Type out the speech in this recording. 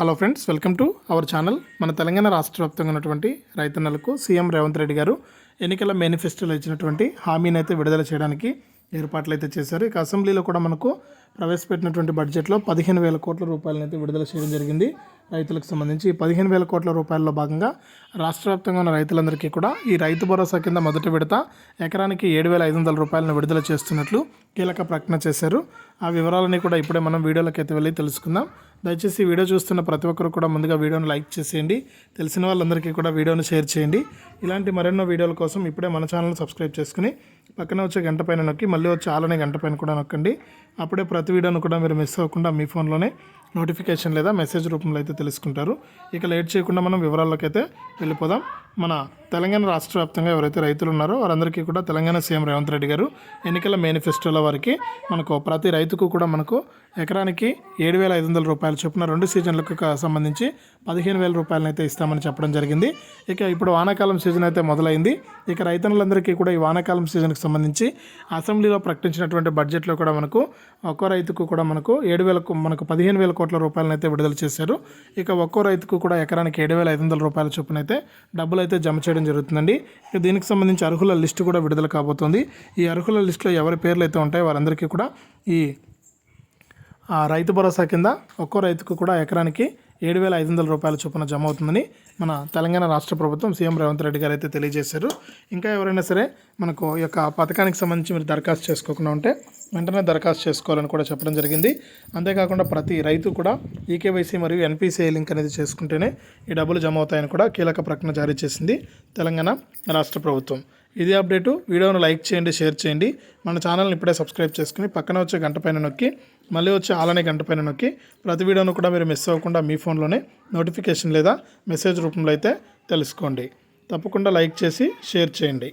Hello friends welcome to our channel మన తెలంగాణ రాష్ట్ర వ్యాప్తంగా ఉన్నటువంటి రైతన్నలకు సీఎం రేవంత్ రెడ్డి గారు ఎన్నికల మేనిఫెస్టోలో ఇచ్చినటువంటి హామీని అయితే విడుదల చేయడానికి ఏర్పాట్లు అయితే చేశారు. ఇక అసెంబ్లీలో కూడా మనకు ప్రవేశపెట్టినటువంటి బడ్జెట్లో పదిహేను వేల కోట్ల రూపాయలను అయితే విడుదల చేయడం జరిగింది. రైతులకు సంబంధించి ఈ పదిహేను వేల కోట్ల రూపాయల్లో భాగంగా రాష్ట్ర వ్యాప్తంగా ఉన్న రైతులందరికీ కూడా ఈ రైతు భరోసా కింద మొదటి విడత ఎకరానికి ఏడు వేల ఐదు వందల రూపాయలను విడుదల చేస్తున్నట్లు కీలక ప్రకటన చేశారు. ఆ వివరాలని కూడా ఇప్పుడే మనం వీడియోలోకి అయితే వెళ్ళి తెలుసుకుందాం. దయచేసి వీడియో చూస్తున్న ప్రతి ఒక్కరు కూడా ముందుగా వీడియోను లైక్ చేసేయండి. తెలిసిన వాళ్ళందరికీ కూడా వీడియోని షేర్ చేయండి. ఇలాంటి మరెన్నో వీడియోల కోసం ఇప్పుడే మన ఛానల్ సబ్స్క్రైబ్ చేసుకుని పక్కన వచ్చే గంట పైన నొక్కి మళ్ళీ వచ్చే ఆలనే గంట పైన కూడా నొక్కండి. అప్పుడే ప్రతి వీడియోను కూడా మీరు మిస్ అవ్వకుండా మీ ఫోన్లోనే నోటిఫికేషన్ లేదా మెసేజ్ రూపంలో అయితే తెలుసుకుంటారు. ఇక లేట్ చేయకుండా మనం వివరాల్లోకి అయితే వెళ్ళిపోదాం. మన తెలంగాణ రాష్ట్ర వ్యాప్తంగా ఎవరైతే రైతులు ఉన్నారో వారందరికీ కూడా తెలంగాణ సీఎం రేవంత్ రెడ్డి గారు ఎన్నికల మేనిఫెస్టోలో వారికి మనకు ప్రతి రైతుకు కూడా మనకు ఎకరానికి ఏడు వేల ఐదు వందల రూపాయలు చొప్పున రెండు సీజన్లకు సంబంధించి పదిహేను వేల రూపాయలను అయితే ఇస్తామని చెప్పడం జరిగింది. ఇక ఇప్పుడు వానాకాలం సీజన్ అయితే మొదలైంది. ఇక రైతన్నులందరికీ కూడా ఈ వానాకాలం సీజన్కి సంబంధించి అసెంబ్లీలో ప్రకటించినటువంటి బడ్జెట్లో కూడా మనకు ఒక్కో రైతుకు కూడా మనకు ఏడు వేలకు మనకు పదిహేను వేల కోట్ల రూపాయలను అయితే విడుదల చేశారు. ఇక ఒక్కో రైతుకు కూడా ఎకరానికి ఏడు వేల ఐదు వందల రూపాయల చొప్పున అయితే డబ్బులు అయితే జమ చేయడం జరుగుతుందండి. ఇక దీనికి సంబంధించి అర్హుల లిస్టు కూడా విడుదల కాబోతుంది. ఈ అర్హుల లిస్టులో ఎవరి పేర్లు అయితే ఉంటాయో వారందరికీ కూడా ఈ రైతు భరోసా కింద ఒక్కో రైతుకు కూడా ఎకరానికి ఏడు వేల ఐదు వందల రూపాయల చొప్పున జమ అవుతుందని మన తెలంగాణ రాష్ట్ర ప్రభుత్వం సీఎం రేవంత్ రెడ్డి గారు అయితే తెలియజేశారు. ఇంకా ఎవరైనా సరే మనకు ఈ యొక్క పథకానికి సంబంధించి మీరు దరఖాస్తు చేసుకోకుండా ఉంటే వెంటనే దరఖాస్తు చేసుకోవాలని కూడా చెప్పడం జరిగింది. అంతేకాకుండా ప్రతి రైతు కూడా ఈకేవైసీ మరియు ఎన్పిసిఐ లింక్ అనేది చేసుకుంటేనే ఈ డబ్బులు జమ అవుతాయని కూడా కీలక ప్రకటన జారీ చేసింది తెలంగాణ రాష్ట్ర ప్రభుత్వం. ఇది అప్డేటు. వీడియోను లైక్ చేయండి షేర్ చేయండి. మన ఛానల్ని ఇప్పుడే సబ్స్క్రైబ్ చేసుకుని పక్కన వచ్చే గంట పైన నొక్కి మళ్ళీ వచ్చే ఆలనే గంట పైన నొక్కి ప్రతి వీడియోను కూడా మీరు మిస్ అవ్వకుండా మీ ఫోన్లోనే నోటిఫికేషన్ లేదా మెసేజ్ రూపంలో అయితే తెలుసుకోండి. తప్పకుండా లైక్ చేసి షేర్ చేయండి.